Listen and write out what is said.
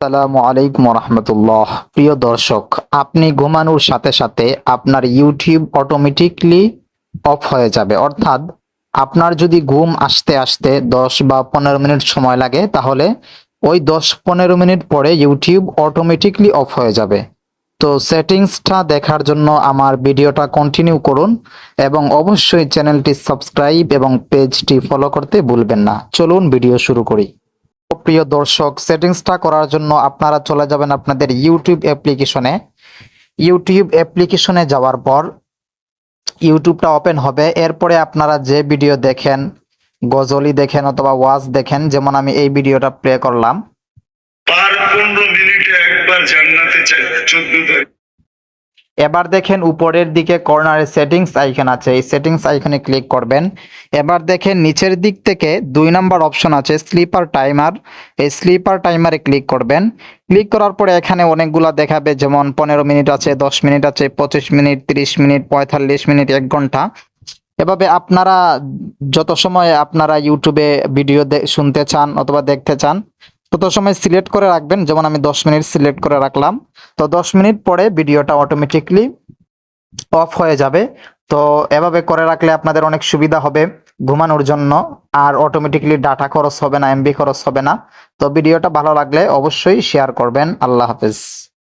আসসালামু আলাইকুম রহমতুল্লাহ প্রিয় দর্শক, আপনি ঘুমানোর সাথে সাথে আপনার ইউটিউব অটোমেটিকলি অফ হয়ে যাবে। অর্থাৎ আপনার যদি ঘুম আসতে আসতে দশ বা পনেরো মিনিট সময় লাগে, তাহলে ওই দশ পনেরো মিনিট পরে ইউটিউব অটোমেটিকলি অফ হয়ে যাবে। তো সেটিংসটা দেখার জন্য আমার ভিডিওটা কন্টিনিউ করুন এবং অবশ্যই চ্যানেলটি সাবস্ক্রাইব এবং পেজটি ফলো করতে ভুলবেন না। চলুন ভিডিও শুরু করি। প্রিয় দর্শক, সেটিংসটা করার জন্য আপনারা চলে যাবেন আপনাদের ইউটিউব অ্যাপ্লিকেশনে ইউটিউব অ্যাপ্লিকেশনে যাওয়ার পর ইউটিউবটা ওপেন হবে। এরপরে আপনারা যে ভিডিও দেখেন গজলি দেখেন অথবা ওয়াজ দেখেন, যেমন আমি এই ভিডিওটা প্লে করলাম। পনেরো মিনিটে একবার জান্নাতে চোদ্দ তারিখ এবার দেখেন উপরের দিকে কর্নারে সেটিংস আইকন আছে। এই সেটিংস আইকনে ক্লিক করবেন। এবার দেখেন নিচের দিক থেকে দুই নাম্বার অপশন আছে, স্লিপার টাইমার। এই স্লিপার টাইমারে ক্লিক করবেন। ক্লিক করার পরে এখানে অনেকগুলা দেখাবে, যেমন পনেরো মিনিট আছে, দশ মিনিট আছে, পঁচিশ মিনিট, তিরিশ মিনিট, পঁয়তাল্লিশ মিনিট, এক ঘণ্টা। এভাবে আপনারা যত সময় আপনারা ইউটিউবে ভিডিও শুনতে চান অথবা দেখতে চান তত সময় সিলেক্ট করে রাখবেন, যেমন আমি দশ মিনিট সিলেক্ট করে রাখলাম। তো দশ মিনিট পরে ভিডিওটা অটোমেটিকলি অফ হয়ে যাবে। তো এভাবে করে রাখলে আপনাদের অনেক সুবিধা হবে ঘুমানোর জন্য, আর অটোমেটিকলি ডাটা খরচ হবে না এমবি খরচ হবে না। তো ভিডিওটা ভালো লাগলে অবশ্যই শেয়ার করবেন। আল্লাহ হাফেজ।